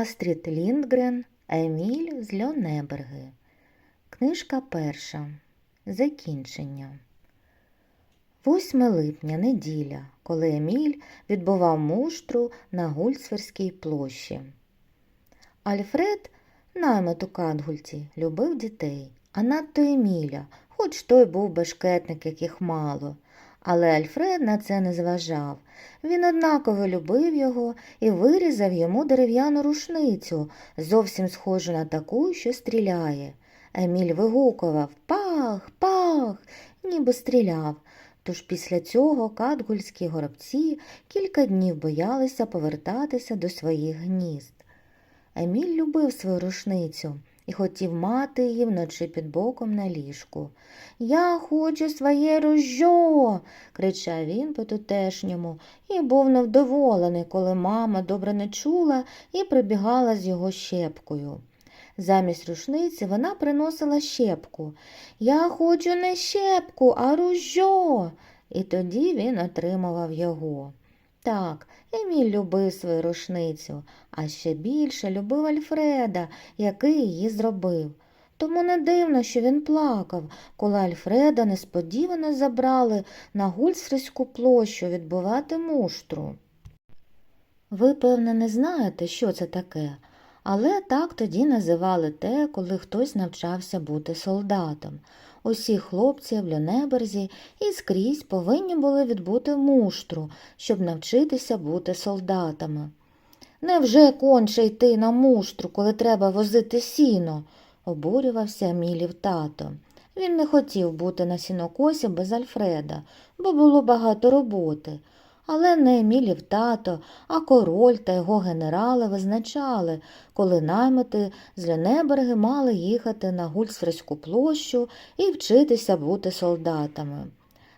Астрід Ліндгрен Еміль з Льонеберги. Книжка перша. Закінчення. 8 липня, неділя, коли Еміль відбував муштру на Гульцверській площі. Альфред, наймит у Катгульці, любив дітей, а надто Еміля, хоч той був бешкетник, яких мало. Але Альфред на це не зважав. Він однаково любив його і вирізав йому дерев'яну рушницю, зовсім схожу на таку, що стріляє. Еміль вигукував Пах, пах, ніби стріляв. Тож після цього катгульські горобці кілька днів боялися повертатися до своїх гнізд. Еміль любив свою рушницю і хотів мати її вночі під боком на ліжку. Я хочу своє ружьо. кричав він по тутешньому і був невдоволений, коли мама добре не чула і прибігала з його щепкою. Замість рушниці вона приносила щепку. Я хочу не щепку, а ружьо. І тоді він отримував його. Так, Еміль любив свою рушницю, а ще більше любив Альфреда, який її зробив. Тому не дивно, що він плакав, коли Альфреда несподівано забрали на Гульсфрську площу відбувати муштру. Ви, певне, не знаєте, що це таке, але так тоді називали те, коли хтось навчався бути солдатом. Усі хлопці в Льонеберзі і скрізь повинні були відбути муштру, щоб навчитися бути солдатами. Невже конче йти на муштру, коли треба возити сіно? обурювався Емілів тато. Він не хотів бути на сінокосі без Альфреда, бо було багато роботи. Але не Емілів тато, а король та його генерали визначали, коли наймити з Льонеберги мали їхати на Гульсфрську площу і вчитися бути солдатами.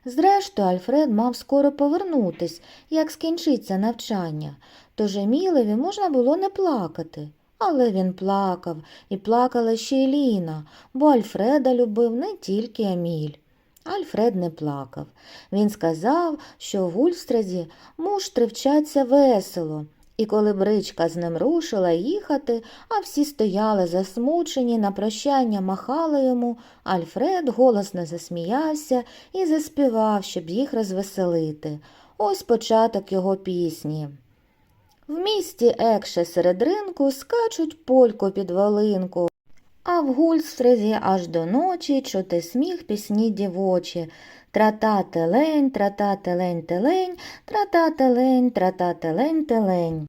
Зрештою, Альфред мав скоро повернутись, як скінчиться навчання, тож Емілеві можна було не плакати. Але він плакав, і плакала ще й Ліна, бо Альфреда любив не тільки Еміль. Альфред не плакав. Він сказав, що в Гульстреді муштри вчаться весело, і коли бричка з ним рушила їхати, а всі стояли засмучені, на прощання махали йому, Альфред голосно засміявся і заспівав, щоб їх розвеселити. Ось початок його пісні. В місті екше серед ринку скачуть полько під волинку, а в Гульсфрезі аж до ночі чути сміх пісні дівочі. Тра-та-телень, тра-та-телень-телень, тра-та-телень, тра-та-телень-телень.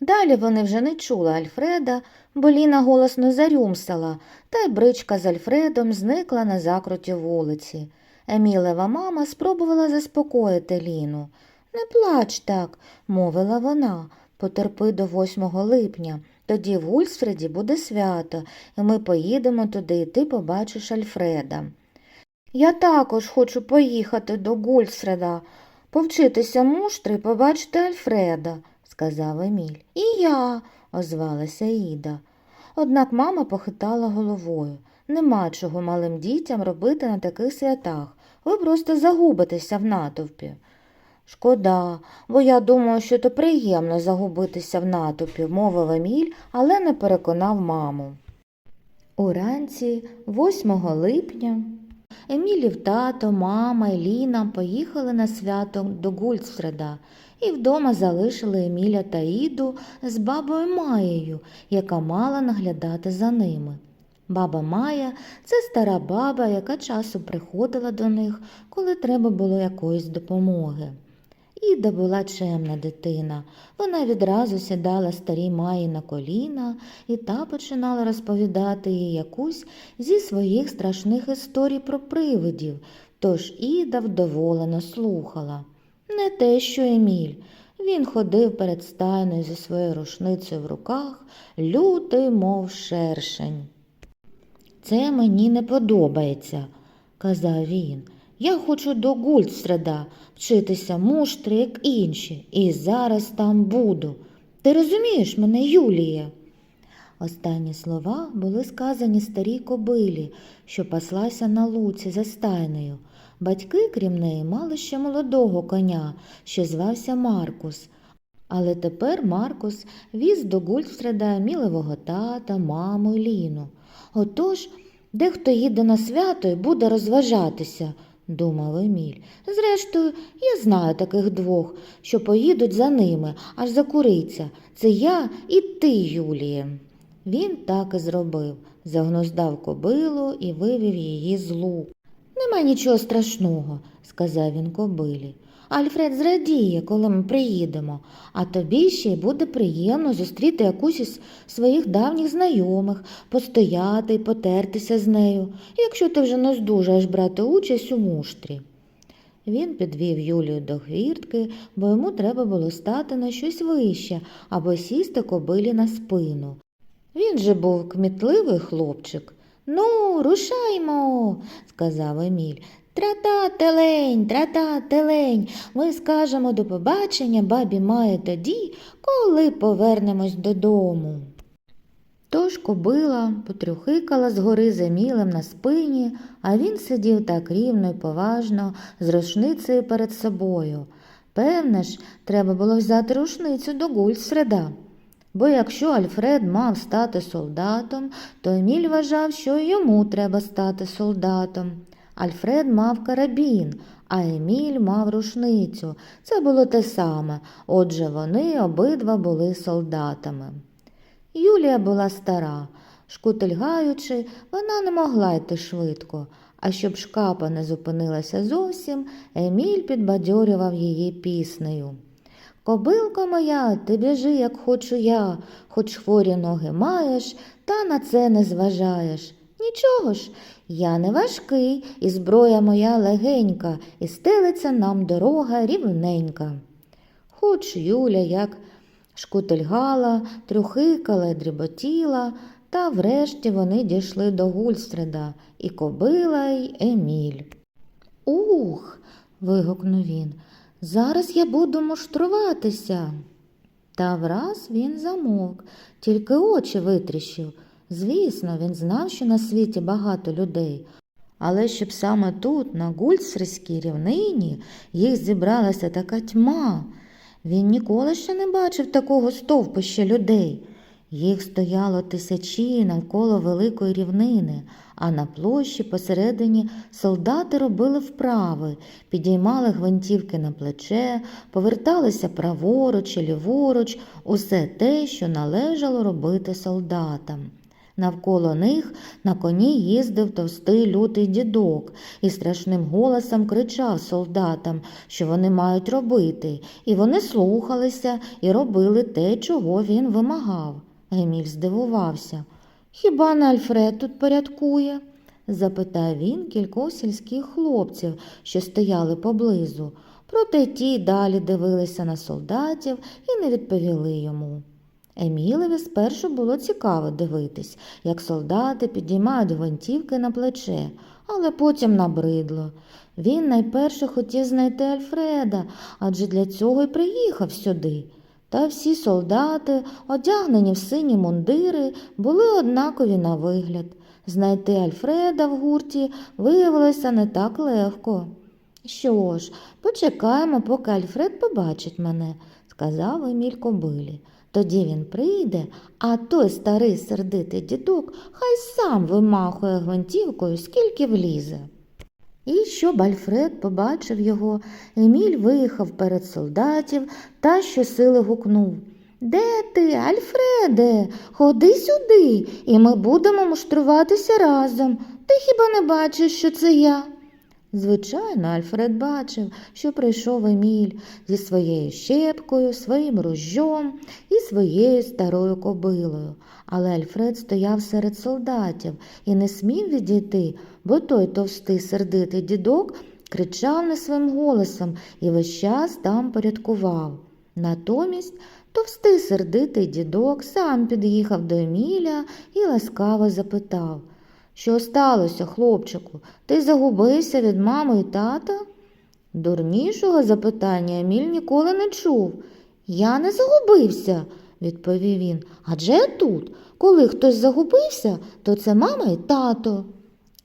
Далі вони вже не чули Альфреда, бо Ліна голосно зарюмсала, та й бричка з Альфредом зникла на закруті вулиці. Емілева мама спробувала заспокоїти Ліну. Не плач так, мовила вона, потерпи до 8 липня. Тоді в Гульсфреді буде свято, і ми поїдемо туди, і ти побачиш Альфреда. Я також хочу поїхати до Гульсфреда, повчитися муштри і побачити Альфреда, сказав Еміль. І я, озвалася Іда. Однак мама похитала головою. Нема чого малим дітям робити на таких святах. Ви просто загубитеся в натовпі. Шкода, бо я думаю, що то приємно загубитися в натовпі, мовив Еміль, але не переконав маму. Уранці, 8 липня, Емілів тато, мама і Ліна поїхали на свято до Гульцфреда і вдома залишили Еміля та Іду з бабою Маєю, яка мала наглядати за ними. Баба Майя це стара баба, яка часом приходила до них, коли треба було якоїсь допомоги. Іда була чемна дитина. Вона відразу сідала старій Маї на коліна, і та починала розповідати їй якусь зі своїх страшних історій про привидів, тож Іда вдоволено слухала. Не те, що Еміль. Він ходив перед стайною зі своєю рушницею в руках, лютий, мов шершень. Це мені не подобається, казав він. Я хочу до Гульцреда вчитися муштри, як інші, і зараз там буду. Ти розумієш мене, Юлія? Останні слова були сказані старій кобилі, що паслася на луці за стайнею. Батьки, крім неї, мали ще молодого коня, що звався Маркус, Але тепер Маркус віз до Гульфстреда Емілевого тата, маму і Ліну. Отож, дехто їде на свято і буде розважатися, думав Еміль. Зрештою, я знаю таких двох, що поїдуть за ними, аж закуриться. Це я і ти, Юліє. Він так і зробив, загнуздав кобилу і вивів її з лук. Нема нічого страшного, сказав він кобилі. Альфред зрадіє, коли ми приїдемо, а тобі ще й буде приємно зустріти якусь із своїх давніх знайомих, постояти і потертися з нею, якщо ти вже не здужаєш брати участь у муштрі. Він підвів Юлію до хвіртки, бо йому треба було стати на щось вище або сісти кобилі на спину. Він же був кмітливий хлопчик. Ну, рушаймо, сказав Еміль. Трата телень, трата телень. Ми скажемо до побачення бабі має тоді, коли повернемось додому. Тож кобила потрюхикала згори за Емілем на спині, а він сидів так рівно й поважно, з рушницею перед собою. Певне ж, треба було взяти рушницю до Гульсфреда. Бо якщо Альфред мав стати солдатом, то Еміль вважав, що йому треба стати солдатом. Альфред мав карабін, а Еміль мав рушницю. Це було те саме, отже вони обидва були солдатами. Юлія була стара. Шкутильгаючи, вона не могла йти швидко, а щоб шкапа не зупинилася зовсім, Еміль підбадьорював її піснею. Кобилко моя, ти біжи, як хочу я, хоч хворі ноги маєш, та на це не зважаєш. Нічого ж, я не важкий, і зброя моя легенька, і стелиться нам дорога рівненька. Хоч Юля як шкутильгала, трюхикала дріботіла, та врешті вони дійшли до Гульстреда, і кобила, й Еміль. Ух. вигукнув він. Зараз я буду муштруватися. Та враз він замовк, тільки очі витріщив. Звісно, він знав, що на світі багато людей, але щоб саме тут, на Гульцерській рівнині, їх зібралася така тьма. Він ніколи ще не бачив такого стовпища людей. Їх стояло тисячі навколо великої рівнини, а на площі посередині солдати робили вправи, підіймали гвинтівки на плече, поверталися праворуч і ліворуч, усе те, що належало робити солдатам. Навколо них на коні їздив товстий лютий дідок і страшним голосом кричав солдатам, що вони мають робити, і вони слухалися і робили те, чого він вимагав. Еміль здивувався. Хіба не Альфред тут порядкує? запитав він кількох сільських хлопців, що стояли поблизу. Проте ті далі дивилися на солдатів і не відповіли йому. Емілеві спершу було цікаво дивитись, як солдати підіймають гвинтівки на плече, але потім набридло. Він найперше хотів знайти Альфреда, адже для цього й приїхав сюди. Та всі солдати, одягнені в сині мундири, були однакові на вигляд. Знайти Альфреда в гурті виявилося не так легко. Що ж, почекаємо, поки Альфред побачить мене, сказав Еміль кобилі. Тоді він прийде, а той старий сердитий дідок хай сам вимахує гвинтівкою, скільки влізе. І щоб Альфред побачив його, Еміль виїхав перед солдатів та щосили гукнув Де ти, Альфреде? Ходи сюди, і ми будемо муштруватися разом. Ти хіба не бачиш, що це я? Звичайно, Альфред бачив, що прийшов Еміль зі своєю щепкою, своїм ружжом і своєю старою кобилою. Але Альфред стояв серед солдатів і не смів відійти, бо той товстий сердитий дідок кричав не своїм голосом і весь час там порядкував. Натомість товстий сердитий дідок сам під'їхав до Еміля і ласкаво запитав що сталося, хлопчику? Ти загубився від мами і тата? Дурнішого запитання Еміль ніколи не чув. Я не загубився, відповів він. Адже я тут. Коли хтось загубився, то це мама і тато.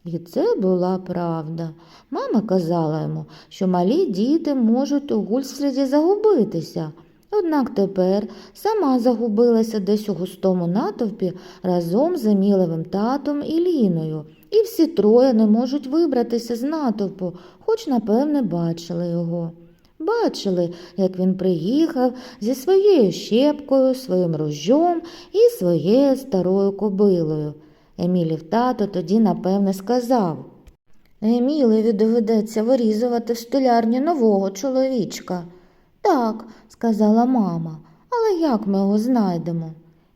І це була правда. Мама казала йому, що малі діти можуть у Гульсфреді загубитися, Однак тепер сама загубилася десь у густому натовпі разом з Емілевим татом і Ліною, і всі троє не можуть вибратися з натовпу, хоч, напевне, бачили його. Бачили, як він приїхав зі своєю щепкою, своїм ружьом і своєю старою кобилою. Емілів тато тоді, напевне, сказав Емілеві доведеться вирізувати в столярні нового чоловічка. Так, сказала мама, але як ми його знайдемо?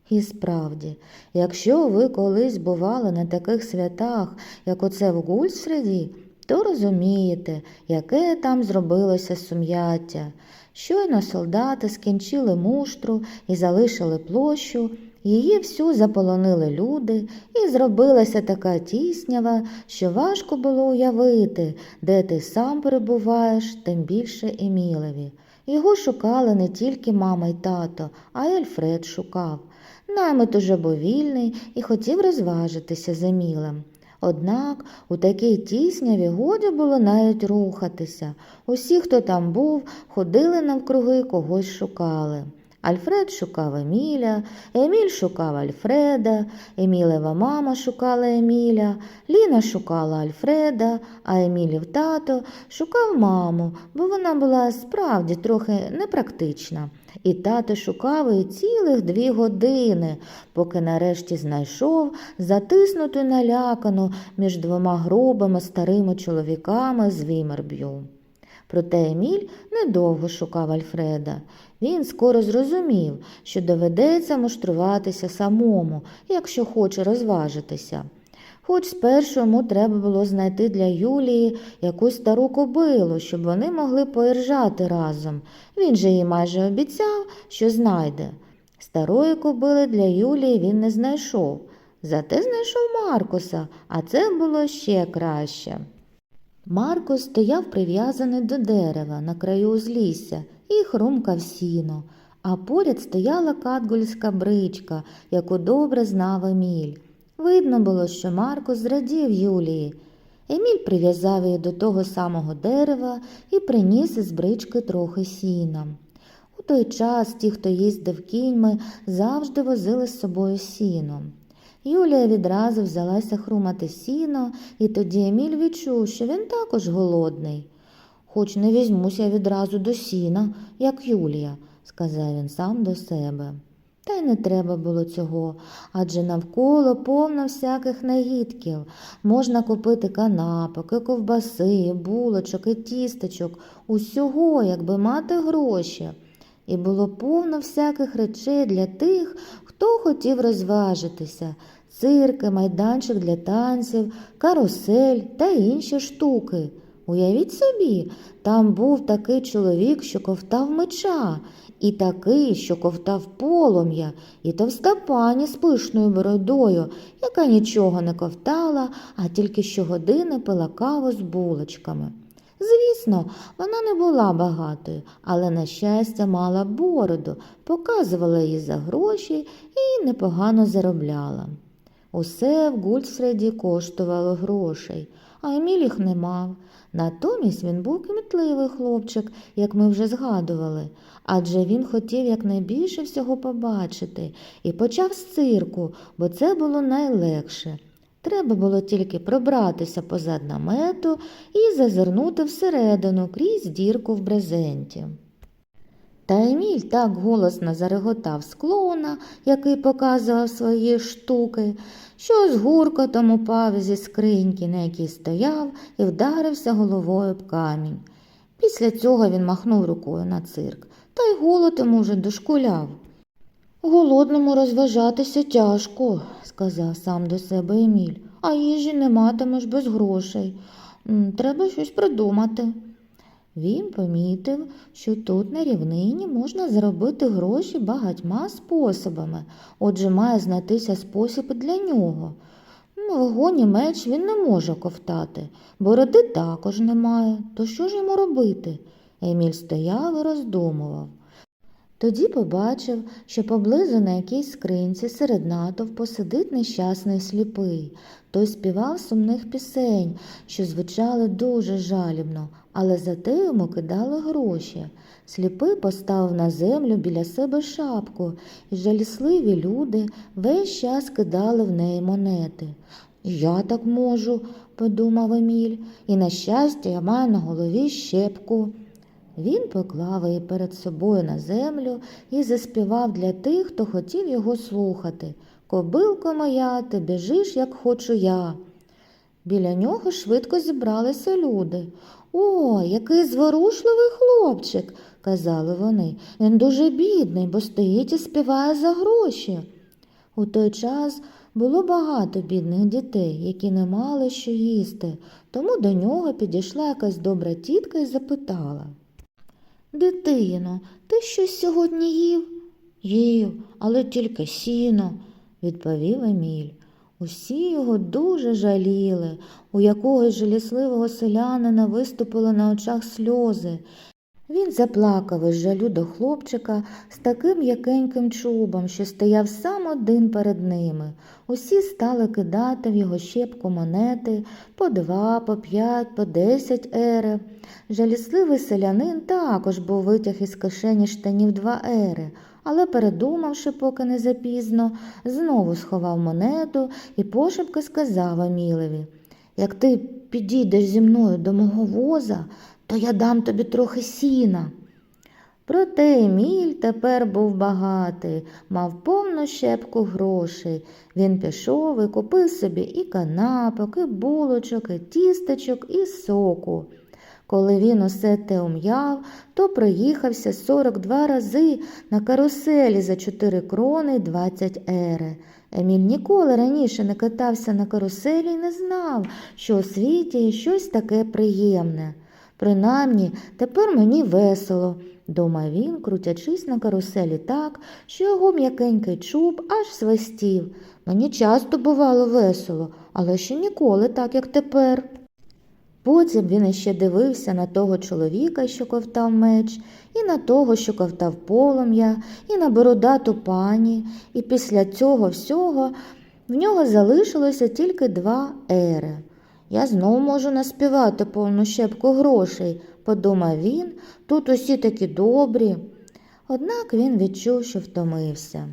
І справді, якщо ви колись бували на таких святах, як оце в Гульсфреді, то розумієте, яке там зробилося сум'яття. Щойно солдати скінчили муштру і залишили площу, її всю заполонили люди, і зробилася така тіснява, що важко було уявити, де ти сам перебуваєш, тим більше Емілеві. Його шукали не тільки мама й тато, а й Альфред шукав. Наймит уже був вільний і хотів розважитися за мілем. Однак у такій тісняві годі було навіть рухатися. Усі, хто там був, ходили навкруги, когось шукали. Альфред шукав Еміля, Еміль шукав Альфреда, Емілева мама шукала Еміля, Ліна шукала Альфреда, а Емілів тато шукав маму, бо вона була справді трохи непрактична. І тато шукав її цілих дві години, поки нарешті знайшов затиснуту налякану між двома грубими старими чоловіками з Вімерб'ю. Проте Еміль недовго шукав Альфреда. Він скоро зрозумів, що доведеться муштруватися самому, якщо хоче розважитися. Хоч спершу йому треба було знайти для Юлії якусь стару кобилу, щоб вони могли поіржати разом. Він же їй майже обіцяв, що знайде. Старої кобили для Юлії він не знайшов. Зате знайшов Маркуса, а це було ще краще. Маркус стояв прив'язаний до дерева на краю узлісся і хрумкав сіно, а поряд стояла катгульська бричка, яку добре знав Еміль. Видно було, що Маркус зрадів Юлії. Еміль прив'язав її до того самого дерева і приніс із брички трохи сіна. У той час ті, хто їздив кіньми, завжди возили з собою сіно. Юлія відразу взялася хрумати сіно, і тоді Еміль відчув, що він також голодний. Хоч не візьмуся відразу до сіна, як Юлія, сказав він сам до себе. Та й не треба було цього, адже навколо повно всяких наїдків. Можна купити канапок, і ковбаси, і булочок, і тістечок, усього, якби мати гроші. І було повно всяких речей для тих, хто хотів розважитися цирки, майданчик для танців, карусель та інші штуки. Уявіть собі, там був такий чоловік, що ковтав меча, і такий, що ковтав полум'я, і товста пані з пишною бородою, яка нічого не ковтала, а тільки щогодини пила каву з булочками. Звісно, вона не була багатою, але, на щастя, мала бороду, показувала її за гроші і непогано заробляла. Усе в Гульсфреді коштувало грошей, а Еміль їх не мав. Натомість він був кмітливий хлопчик, як ми вже згадували, адже він хотів якнайбільше всього побачити і почав з цирку, бо це було найлегше. Треба було тільки пробратися позад намету і зазирнути всередину крізь дірку в брезенті. Та Еміль так голосно зареготав з клоуна, який показував свої штуки, що з гуркотом упав зі скриньки, на якій стояв, і вдарився головою об камінь. Після цього він махнув рукою на цирк, та й голод йому вже дошкуляв. Голодному розважатися тяжко, сказав сам до себе Еміль, а їжі не матимеш без грошей. Треба щось придумати. Він помітив, що тут на рівнині можна заробити гроші багатьма способами, отже, має знатися спосіб для нього. Ну, Вогонь і меч він не може ковтати, бороди також немає. То що ж йому робити? Еміль стояв і роздумував. Тоді побачив, що поблизу на якійсь скринці серед натовпу сидить нещасний сліпий. Той співав сумних пісень, що звучали дуже жалібно, але зате йому кидали гроші. Сліпий поставив на землю біля себе шапку, і жалісливі люди весь час кидали в неї монети. Я так можу, подумав Еміль, і на щастя я маю на голові щепку. Він поклав її перед собою на землю і заспівав для тих, хто хотів його слухати. Кобилко моя, ти біжиш, як хочу я. Біля нього швидко зібралися люди. О, який зворушливий хлопчик, казали вони. Він дуже бідний, бо стоїть і співає за гроші. У той час було багато бідних дітей, які не мали що їсти, тому до нього підійшла якась добра тітка і запитала. Дитино, ти щось сьогодні їв? Їв, але тільки сіно, відповів Еміль. Усі його дуже жаліли, у якогось жалісливого селянина виступили на очах сльози. Він заплакав із жалю до хлопчика з таким якеньким чубом, що стояв сам один перед ними. Усі стали кидати в його щепку монети по два, по п'ять, по десять ери. Жалісливий селянин також був витяг із кишені штанів два ери, але, передумавши, поки не запізно, знову сховав монету і пошепки сказав Амілеві Як ти підійдеш зі мною до мого воза, то я дам тобі трохи сіна. Проте Еміль тепер був багатий, мав повну щепку грошей. Він пішов і купив собі і канапок, і булочок, і тістечок, і соку. Коли він усе те ум'яв, то проїхався 42 рази на каруселі за 4 крони й 20 ери. Еміль ніколи раніше не катався на каруселі і не знав, що у світі є щось таке приємне. Принаймні, тепер мені весело, думав він, крутячись на каруселі так, що його м'якенький чуб аж свистів. Мені часто бувало весело, але ще ніколи так, як тепер. Потім він іще дивився на того чоловіка, що ковтав меч, і на того, що ковтав полум'я, і на бородату пані, і після цього всього в нього залишилося тільки два ери. Я знову можу наспівати повну щепку грошей, подумав він, тут усі такі добрі. Однак він відчув, що втомився.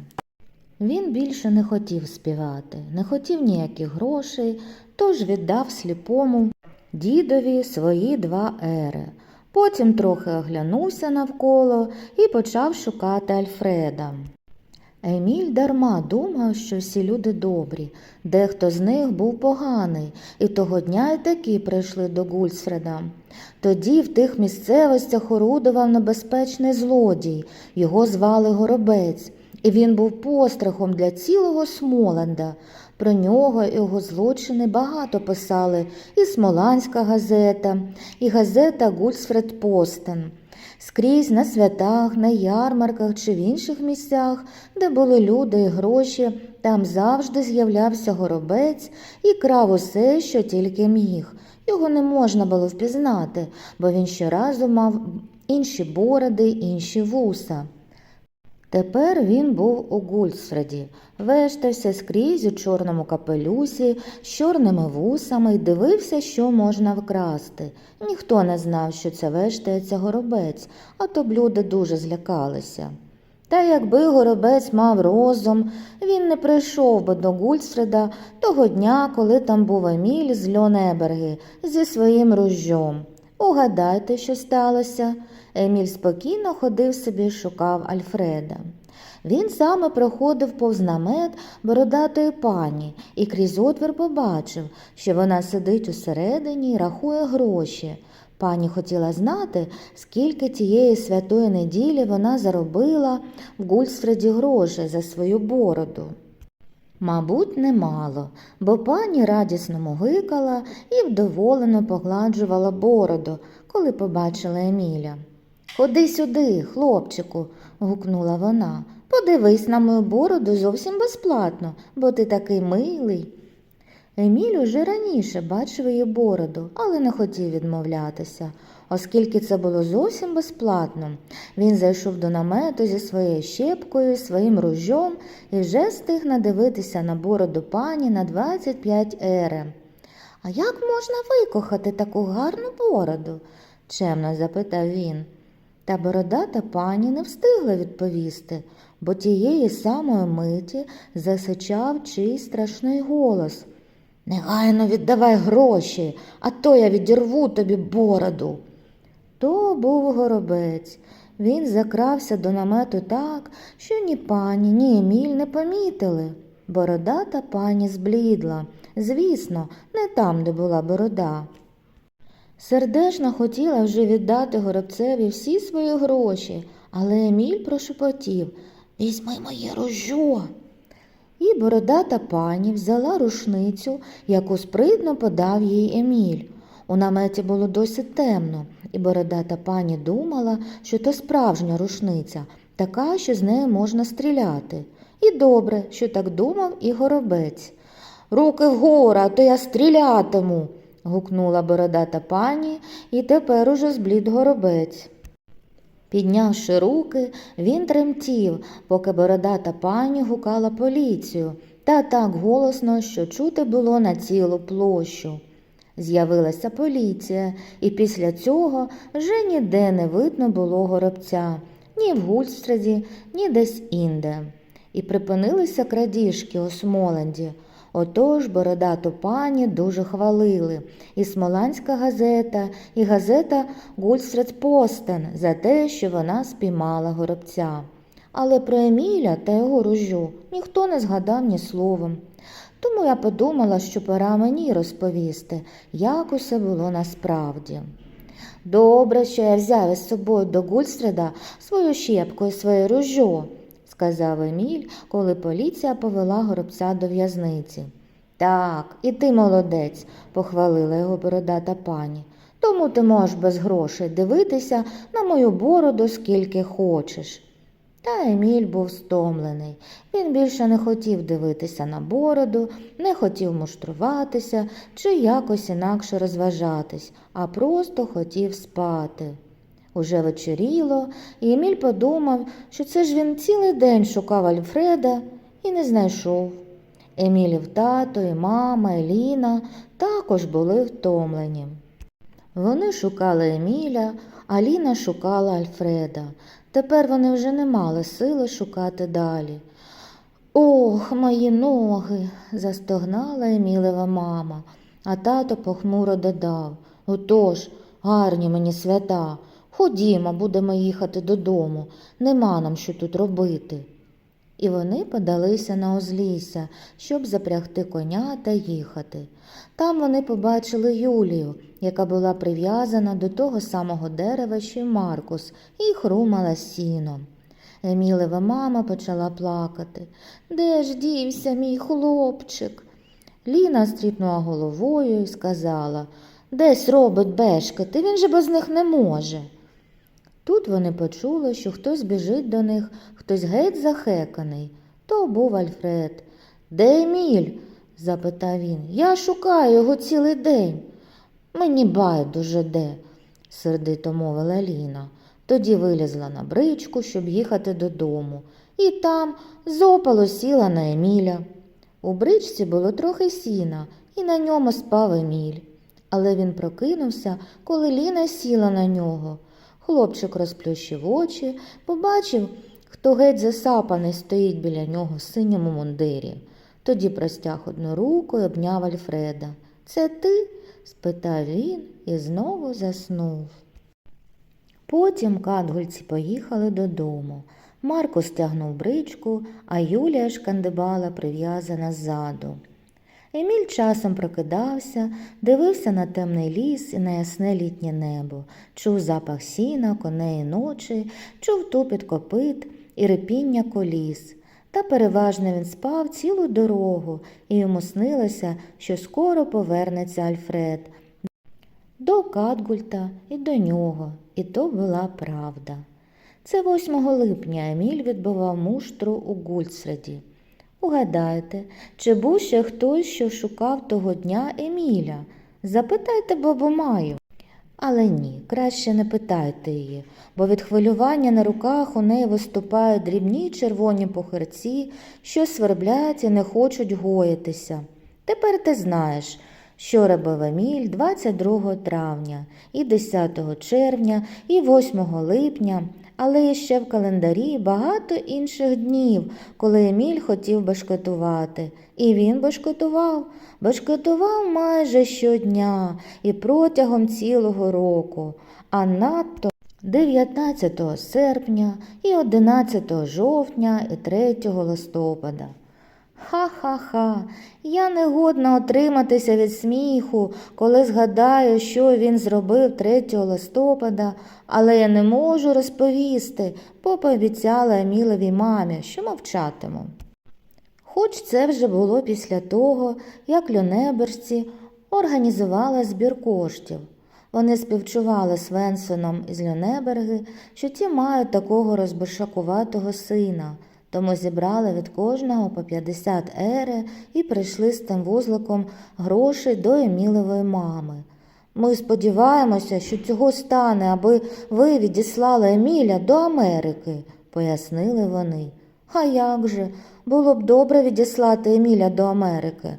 Він більше не хотів співати, не хотів ніяких грошей, тож віддав сліпому дідові свої два ери. Потім трохи оглянувся навколо і почав шукати Альфреда. Еміль дарма думав, що всі люди добрі, дехто з них був поганий, і того дня й такі прийшли до Гульсфреда. Тоді в тих місцевостях орудував небезпечний злодій, його звали Горобець, і він був пострахом для цілого Смоленда. Про нього і його злочини багато писали і Смоланська газета, і газета Гульсфред Постен. Скрізь на святах, на ярмарках чи в інших місцях, де були люди і гроші, там завжди з'являвся горобець і крав усе, що тільки міг. Його не можна було впізнати, бо він щоразу мав інші бороди, інші вуса. Тепер він був у Гульсфреді, вештався скрізь у чорному капелюсі, з чорними вусами і дивився, що можна вкрасти. Ніхто не знав, що це вештається горобець, а то б люди дуже злякалися. Та якби горобець мав розум, він не прийшов би до Гульсфреда того дня, коли там був Еміль з Льонеберги зі своїм ружжом. Угадайте, що сталося. Еміль спокійно ходив собі шукав Альфреда. Він саме проходив повз намет бородатої пані і крізь отвір побачив, що вона сидить усередині і рахує гроші. Пані хотіла знати, скільки тієї святої неділі вона заробила в Гульсфреді грошей за свою бороду. Мабуть, немало, бо пані радісно мугикала і вдоволено погладжувала бороду, коли побачила Еміля. Ходи сюди, хлопчику, гукнула вона. Подивись на мою бороду зовсім безплатно, бо ти такий милий. Еміль уже раніше бачив її бороду, але не хотів відмовлятися, оскільки це було зовсім безплатно. Він зайшов до намету зі своєю щепкою, своїм ружьом і вже встиг надивитися на бороду пані на 25 ери. А як можна викохати таку гарну бороду? чемно запитав він. Та бородата пані не встигла відповісти, бо тієї самої миті засичав чийсь страшний голос. Негайно віддавай гроші, а то я відірву тобі бороду. То був горобець. Він закрався до намету так, що ні пані, ні Еміль не помітили. Бородата пані зблідла. Звісно, не там, де була борода. Сердешно хотіла вже віддати горобцеві всі свої гроші, але Еміль прошепотів Візьми моє ружьо. І бородата пані взяла рушницю, яку спритно подав їй Еміль. У наметі було досить темно, і бородата пані думала, що то справжня рушниця, така, що з нею можна стріляти. І добре, що так думав і горобець. Руки вгору, а то я стрілятиму. Гукнула бородата пані, і тепер уже зблід горобець. Піднявши руки, він тремтів, поки бородата пані гукала поліцію, та так голосно, що чути було на цілу площу. З'явилася поліція, і після цього вже ніде не видно було горобця, ні в Гульстреді, ні десь інде. І припинилися крадіжки у Смоленді. Отож бородату пані дуже хвалили і Смоланська газета, і газета Гульстрецпостен за те, що вона спіймала горобця. Але про Еміля та його ружю ніхто не згадав ні словом. Тому я подумала, що пора мені розповісти, як усе було насправді. Добре, що я взяв із собою до Гульстреда свою щепку і своє ружьо, сказав Еміль, коли поліція повела горобця до в'язниці. Так, і ти молодець, похвалила його бородата пані. Тому ти можеш без грошей дивитися на мою бороду скільки хочеш. Та Еміль був стомлений. Він більше не хотів дивитися на бороду, не хотів муштруватися чи якось інакше розважатись, а просто хотів спати. Уже вечоріло, і Еміль подумав, що це ж він цілий день шукав Альфреда і не знайшов. Емілів тато, і мама, і Ліна також були втомлені. Вони шукали Еміля, а Ліна шукала Альфреда. Тепер вони вже не мали сили шукати далі. Ох, мої ноги, застогнала Емілева мама, а тато похмуро додав Отож, гарні мені свята, ходімо, будемо їхати додому, нема нам що тут робити. І вони подалися на узлісся, щоб запрягти коня та їхати. Там вони побачили Юлію, яка була прив'язана до того самого дерева, що й Маркус, і хрумала сіном. Емілева мама почала плакати. Де ж дівся мій хлопчик? Ліна стріпнула головою і сказала Десь робить бешкати, він же без них не може. Тут вони почули, що хтось біжить до них, хтось геть захеканий. То був Альфред. Де Еміль? запитав він. Я шукаю його цілий день. Мені байдуже де, сердито мовила Ліна. Тоді вилізла на бричку, щоб їхати додому, і там зопало сіла на Еміля. У бричці було трохи сіна, і на ньому спав Еміль. Але він прокинувся, коли Ліна сіла на нього. Хлопчик розплющив очі, побачив, хто геть засапаний стоїть біля нього в синьому мундирі. Тоді простяг одну руку і обняв Альфреда. Це ти? спитав він і знову заснув. Потім кадгульці поїхали додому. Марко стягнув бричку, а Юлія шкандибала прив'язана ззаду. Еміль часом прокидався, дивився на темний ліс і на ясне літнє небо, чув запах сіна, коней ночі, чув тупіт копит і репіння коліс. Та переважно він спав цілу дорогу, і йому снилося, що скоро повернеться Альфред. До Катгульта і до нього, і то була правда. Це 8 липня Еміль відбивав муштру у Гульцреді. Угадайте, чи був ще хтось, що шукав того дня Еміля? Запитайте бабу Маю. Але ні, краще не питайте її, бо від хвилювання на руках у неї виступають дрібні червоні похирці, що сверблять і не хочуть гоїтися. Тепер ти знаєш, що робив Еміль 22 травня, і 10 червня, і 8 липня, але ще в календарі багато інших днів, коли Еміль хотів башкетувати. І він башкетував, башкетував майже щодня і протягом цілого року, а надто 19 серпня і 11 жовтня і 3 листопада. Ха-ха-ха, я не годна отриматися від сміху, коли згадаю, що він зробив 3 листопада, але я не можу розповісти, бо пообіцяла Еміловій мамі, що мовчатиму. Хоч це вже було після того, як люнеберці організували збір коштів. Вони співчували Свенсоном із Люнеберги, що ті мають такого розбишакуватого сина, тому зібрали від кожного по 50 ери і прийшли з тим вузликом грошей до Емілової мами. Ми сподіваємося, що цього стане, аби ви відіслали Еміля до Америки, пояснили вони. А як же? Було б добре відіслати Еміля до Америки.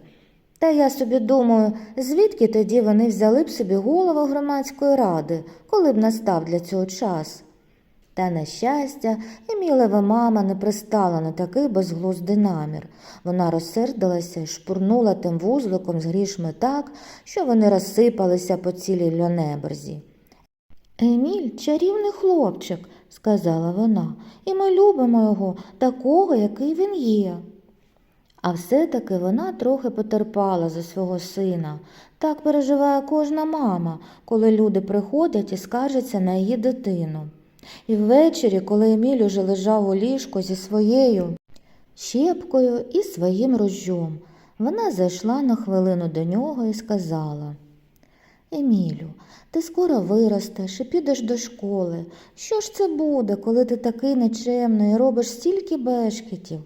Та я собі думаю, звідки тоді вони взяли б собі голову громадської ради, коли б настав для цього час. Та, на щастя, Емілева мама не пристала на такий безглуздий намір. Вона розсердилася і шпурнула тим вузликом з грішми так, що вони розсипалися по цілій льонеберзі. Еміль чарівний хлопчик, сказала вона, і ми любимо його такого, який він є. А все-таки вона трохи потерпала за свого сина. Так переживає кожна мама, коли люди приходять і скаржаться на її дитину. І ввечері, коли Еміль уже лежав у ліжку зі своєю щепкою і своїм ружжом, вона зайшла на хвилину до нього і сказала Емілю, ти скоро виростеш і підеш до школи. Що ж це буде, коли ти такий нечемний і робиш стільки бешкетів?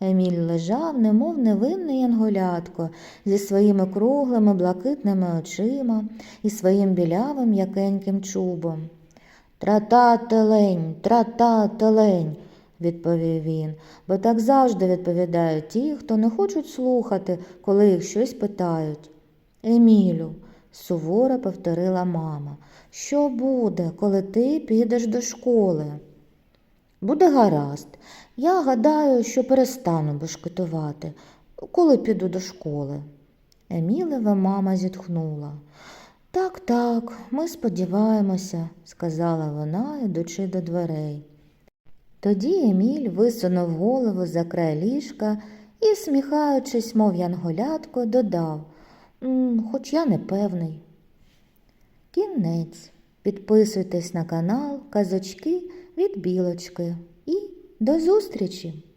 Еміль лежав, немов невинне янголятко, зі своїми круглими блакитними очима і своїм білявим м'якеньким чубом. Трата телень, трата телень, відповів він, бо так завжди відповідають ті, хто не хочуть слухати, коли їх щось питають. Емілю, суворо повторила мама, що буде, коли ти підеш до школи? Буде гаразд. Я гадаю, що перестану бешкетувати, коли піду до школи. Емілева мама зітхнула. Так, так, ми сподіваємося, сказала вона, ідучи до дверей. Тоді Еміль висунув голову за край ліжка і, сміхаючись, мов янголятко, додав «М, Хоч я не певний. Кінець. Підписуйтесь на канал Казочки від Білочки і до зустрічі!